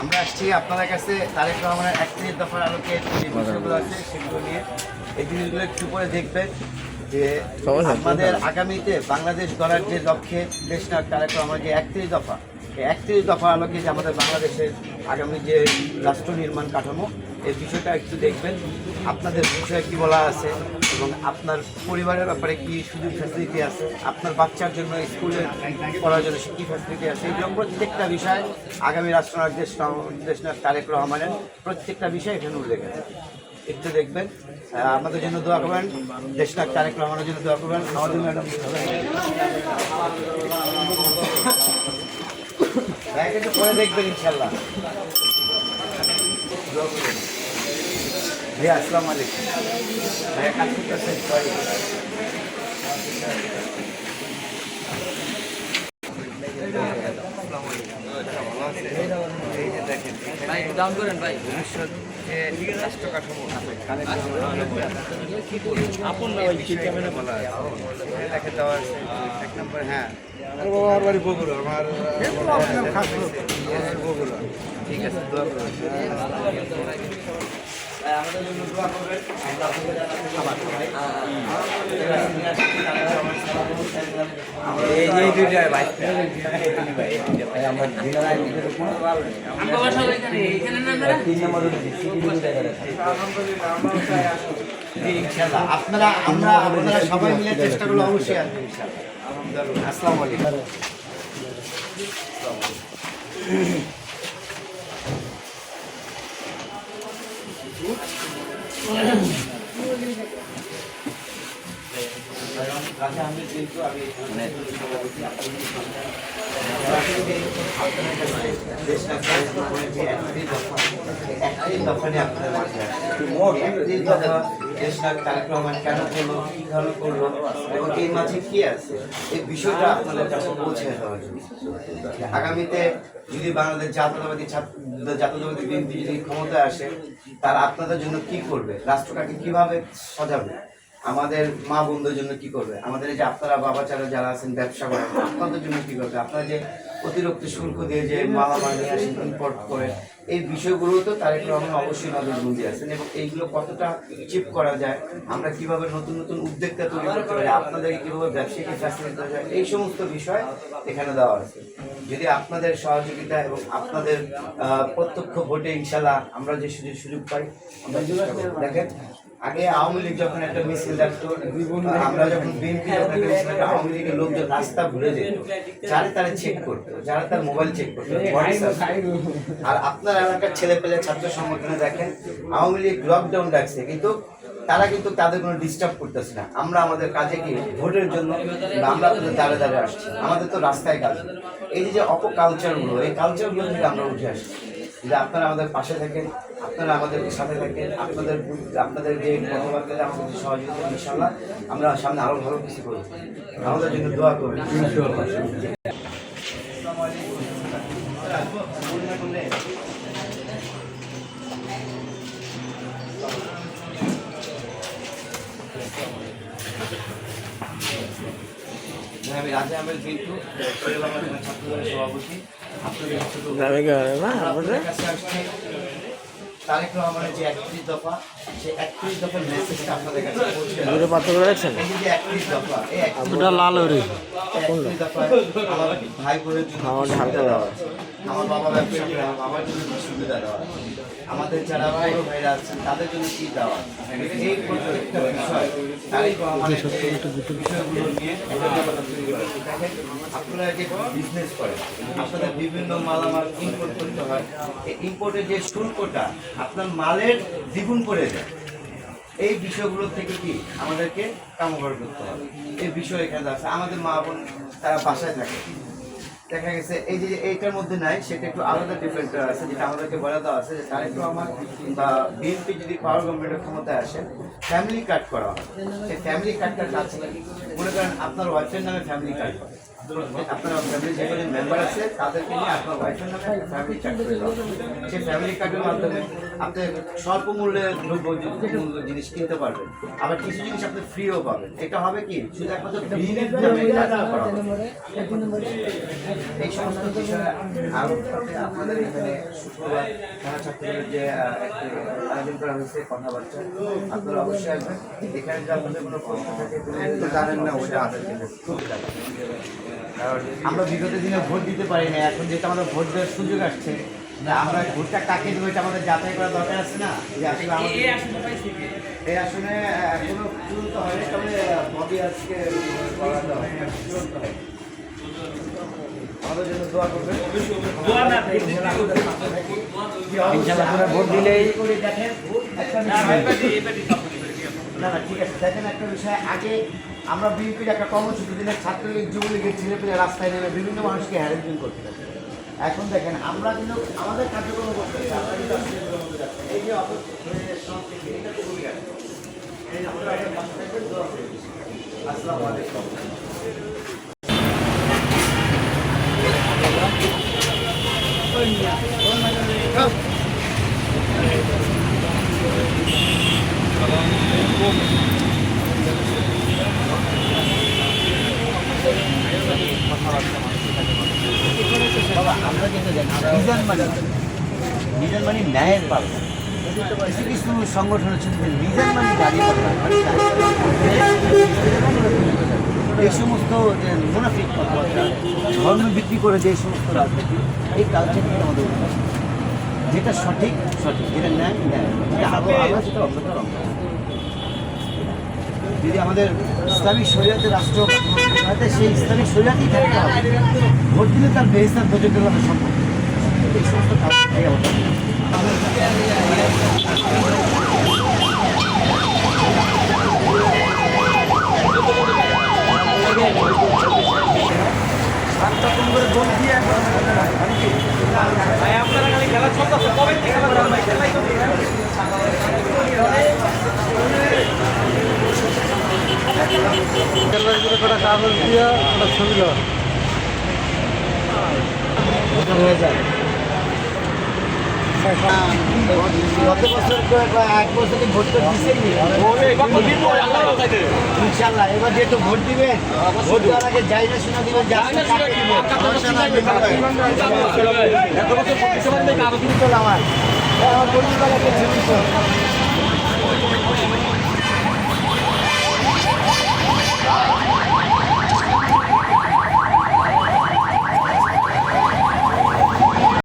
আমরা আসছি আপনাদের কাছে তারেক রহমানের একত্রিশ দফার আলোকে যে বিষয়গুলো আছে সেগুলো নিয়ে। এই জিনিসগুলো একটু করে দেখবেন যে আমাদের আগামীতে বাংলাদেশ গড়ার যে লক্ষ্যে দেশ নায়ক তারেক রহমান যে একত্রিশ দফা এই একত্রিশ দফা আলোকে যে আমাদের বাংলাদেশের আগামী যে রাষ্ট্র নির্মাণ কাঠামো এই বিষয়টা একটু দেখবেন। আপনাদের বিষয়ে কি বলা আছে? এবং আপনার পরিবারের ব্যাপারে কি সুযোগ ফ্যাসিলিটি আছে? আপনার বাচ্চার জন্য স্কুলে পড়ার জন্য কী ফ্যাসিলিটি আছে? এগুলো প্রত্যেকটা বিষয় আগামী রাষ্ট্রনায়ক দেশ দেশনায়ক তারেক রহমানের প্রত্যেকটা বিষয় এখানে উল্লেখ আছে। একটু দেখবেন। আমাদের জন্য দোয়া করবেন। দেশনায়ক তারেক রহমানের জন্য দোয়া করবেন। আমাদের ম্যাডাম একটু পরে দেখবেন ইনশাল্লাহ ভাইয়া আসসালামু আলাইকুম। ভাইয়া কাজ করতেছেন? সরি। এই যে দেখেন ভাই ডাউন করেন ভাই। ভবিষ্যৎ যে রাষ্ট্র কাঠামো আপন না এই ভাই বিষয়ে ক্যামেরা বলা আছে। এটাকে দেওয়া আছে এক নম্বর হ্যাঁ আমার বাড়ি বগুড়া আমার বগুড়া ঠিক আছে আমাদের জন্য দোয়া করবেন আমরা আপনাদের জানাতে এই যে দুইটা ভাই এখানে না আপনারা তিন নম্বর জি ইনশাআল্লাহ আপনারা আমরা আপনারা সবাই মিলে চেষ্টা করলে অবশ্যই আসবেন ইনশাআল্লাহ আসসালামু আলাইকুম আমি কিন্তু আমি এবং এই মাঝে আছে এই বিষয়টা আপনাদের কাছে পৌঁছে দেওয়ার আগামীতে যদি বাংলাদেশ জাতীয়তাবাদী জাতীয়তাবাদী বিএনপি যদি ক্ষমতায় আসে, তারা আপনাদের জন্য কি করবে? রাষ্ট্রটাকে কীভাবে সাজাবে? আমাদের মা বন্ধুর জন্য কি করবে? আমাদের যে আপনারা বাবা চারা যারা আছেন, ব্যবসা করেন, আপনাদের জন্য কি করবে? আপনারা যে অতিরিক্ত শুল্ক দিয়ে যে মালামাল নিয়ে আসেন ইম্পোর্ট করে, এই বিষয়গুলো তো তারেক রহমান অবশ্যই নজরবন্দি আছেন এবং এইগুলো কতটা চিপ করা যায়, আমরা কীভাবে নতুন নতুন উদ্যোক্তা তৈরি করতে পারি, আপনাদেরকে কীভাবে ব্যবসায়িক ফ্যাসিলিটি দেওয়া যায়, এই সমস্ত বিষয় এখানে দেওয়া আছে। যদি আপনাদের সহযোগিতা এবং আপনাদের প্রত্যক্ষ ভোটে ইনশাল্লাহ আমরা যে সুযোগ সুযোগ পাই, আমরা দেখেন আগে আওয়ামী লীগ যখন একটা মিছিল ডাকতো আমরা যখন বিএনপি যখন আওয়ামী লীগের লোকজন রাস্তা ঘুরে যেত। যারা তারা চেক করতো, যারা তার মোবাইল চেক করতো আর আপনার এলাকার ছেলে পেলে ছাত্র সংগঠনে দেখেন, আওয়ামী লীগ লকডাউন ডাকছে, কিন্তু তারা কিন্তু তাদের কোনো ডিস্টার্ব করতেছে না। আমরা আমাদের কাজে কি, ভোটের জন্য আমরা আপনাদের দাঁড়ে দাঁড়িয়ে আসছি। আমাদের তো রাস্তায় কাজ এই যে অপকালচারগুলো, এই কালচারগুলো থেকে আমরা উঠে আসছি। যে আপনারা আমাদের পাশে থাকেন, আপনারা আমাদের সাথে থাকেন, আপনাদের আপনাদের যে কথাবার্তা আমাদের সহযোগিতা ইনশাল্লাহ আমরা সামনে আরও ভালো কিছু করব। আমাদের জন্য দোয়া করবেন। আমি রাজা শরীর বাংলা ছাত্রদলের সভাপতি। তারেক রহমানের যে একত্রিশ দফা সেই একত্রিশ দফার মেসেজটা আপনাদের কাছে পৌঁছে দেওয়া। এই যে একত্রিশ দফা এই লাল হরি। একত্রিশ আমার ভাই বোনের জন্য আমার বাবা ব্যবসা করে আমার বাবার জন্য সুবিধা দেওয়া? আমাদের যারা বড় ভাইরা আছেন তাদের জন্য কি দেওয়া এই প্রত্যেকটা বিষয়। বিষয়গুলো নিয়ে আপনারা যে বিজনেস করেন আপনাদের বিভিন্ন মালামাল ইম্পোর্ট করতে হয়। এই ইম্পোর্টের যে শুল্কটা আপনার মালের দ্বিগুণ করে দেয় এই বিষয়গুলো থেকে কি আমাদেরকে কামবার করতে হবে? এই বিষয় এখানে আছে। আমাদের মা বোন তারা বাসায় থাকে। দেখা গেছে, এই যে এইটার মধ্যে নাই, সেটা একটু আলাদা ডিফারেন্ট আছে, যেটা আমাদেরকে বলা দেওয়া আছে যে তার একটু আমার, বা বিএনপি যদি পাওয়ার গভর্নমেন্টের ক্ষমতায় আসে ফ্যামিলি কার্ড করা হয় সেই ফ্যামিলি কার্ডটা কাজ? মনে করেন আপনার ওয়াইফের নামে ফ্যামিলি কার্ড আপনার ফ্যামিলি যে কজন মেম্বার আছে তাদেরকে নিয়ে আপনার ওয়াইফের নামে ফ্যামিলি কার্ড করে দেওয়া সেই ফ্যামিলি কার্ডের মাধ্যমে আপনি স্বল্প মূল্যে দ্রব্য জিনিস কিনতে পারবেন। আবার কিছু জিনিস আপনি ফ্রিও পাবেন। এটা হবে কি? শুধু একমাত্র বিলির নামে। এই সমস্ত বিষয়ে আপনাদের এখানে শুক্রবার ছাত্রদের যে আয়োজন করা হয়েছে কথাবার্তা আপনারা অবশ্যই আসবেন। এখানে যদি আপনাদের কোনো প্রশ্ন থাকে জানেন না ওইটা আমাদের কারণ আমরা বিগত দিনে ভোট দিতে পারি না এখন যেহেতু আমাদের ভোট দেওয়ার সুযোগ আসছে না আমরা ভোটটা কাকে দেবো এটা আমাদের যাচাই করা দরকার আছে না? যে আসলে আমাদের এই আসনে এখনও চূড়ান্ত হয়নি তবে ববি আজকে। আমাদের জন্য দোয়া করবেন। ভোট দিলেই দেখেন? না না ঠিক আছে দেখেন একটা বিষয় আগে আমরা বিএনপির একটা কর্মসূচি দিনে ছাত্রলীগ, যুবলীগের ছেলেপেলে রাস্তায় নেমে বিভিন্ন মানুষকে হ্যারাসমেন্ট করতে থাকে। এখন দেখেন, আমরা কিন্তু আমাদের কার্যক্রম করতে এই যে অত সংস্কৃতি এটা তো ভুলে গেছে এই যে আপনারা এটা পাশে থাকবেন, দোয়া করবেন। আসসালামু আলাইকুম বাবা আমরা কিন্তু জানি মিজান মিজান মানে ন্যায়ের পাল্লা কিছু কিছু সংগঠন যে মিজান মানে এই সমস্ত যে মুনাফিক ধর্ম ভিত্তি করে যে সমস্ত রাজনীতি, এই কালচার থেকে আমাদের যেটা সঠিক সঠিক। যেটা ন্যায় ন্যায়। যদি আমাদের ইসলামিক শরীয়তের রাষ্ট্র সেই ইসলামিক শরীয়তেই থাকতে ভোট দিলে তার বেহিস্তার প্রযোজ্য সম্ভব। এই সমস্ত কাজ থেকে আমাদের হয়ে যায় গত বছর তো এক বছরে ভোট তো দিচ্ছেন এবার যেহেতু ভোট দিবেন ভোট দেওয়ার আগে